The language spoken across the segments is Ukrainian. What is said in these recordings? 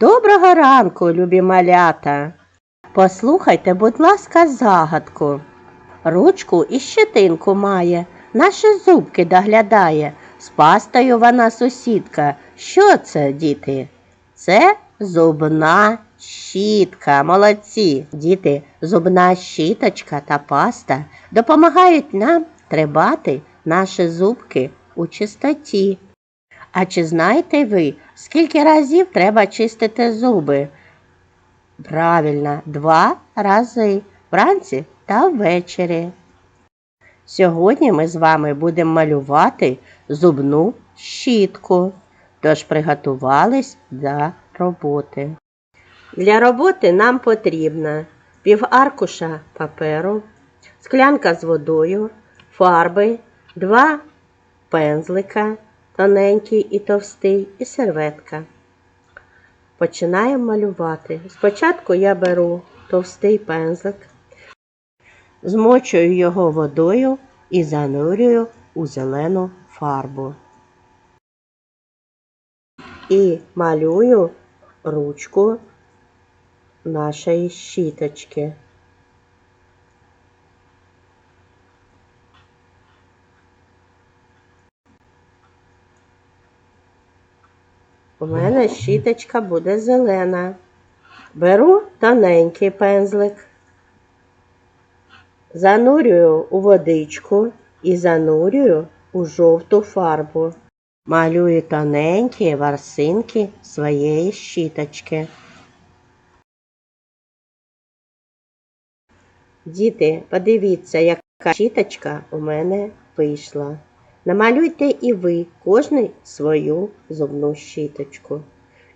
Доброго ранку, любі малята. Послухайте, будь ласка, загадку. Ручку і щетинку має, наші зубки доглядає. З пастою вона сусідка. Що це, діти? Це зубна щітка. Молодці. Діти, зубна щіточка та паста допомагають нам тримати наші зубки у чистоті. А чи знаєте ви, скільки разів треба чистити зуби? Правильно, два рази вранці та ввечері. Сьогодні ми з вами будемо малювати зубну щітку, тож приготувались до роботи. Для роботи нам потрібно пів аркуша паперу, склянка з водою, фарби, два пензлика, тоненький і товстий, і серветка. Починаємо малювати. Спочатку я беру товстий пензлик, змочую його водою і занурюю у зелену фарбу. І малюю ручку нашої щіточки. У мене щіточка буде зелена. Беру тоненький пензлик, занурюю у водичку і занурюю у жовту фарбу. Малюю тоненькі ворсинки своєї щіточки. Діти, подивіться, яка щіточка у мене вийшла. Намалюйте і ви кожний свою зубну щіточку.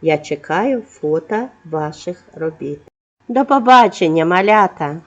Я чекаю фото ваших робіт. До побачення, малята!